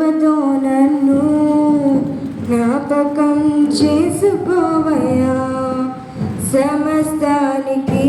కృపతో నన్ను జ్ఞాపకం చేసుకోవయా సమస్తానికి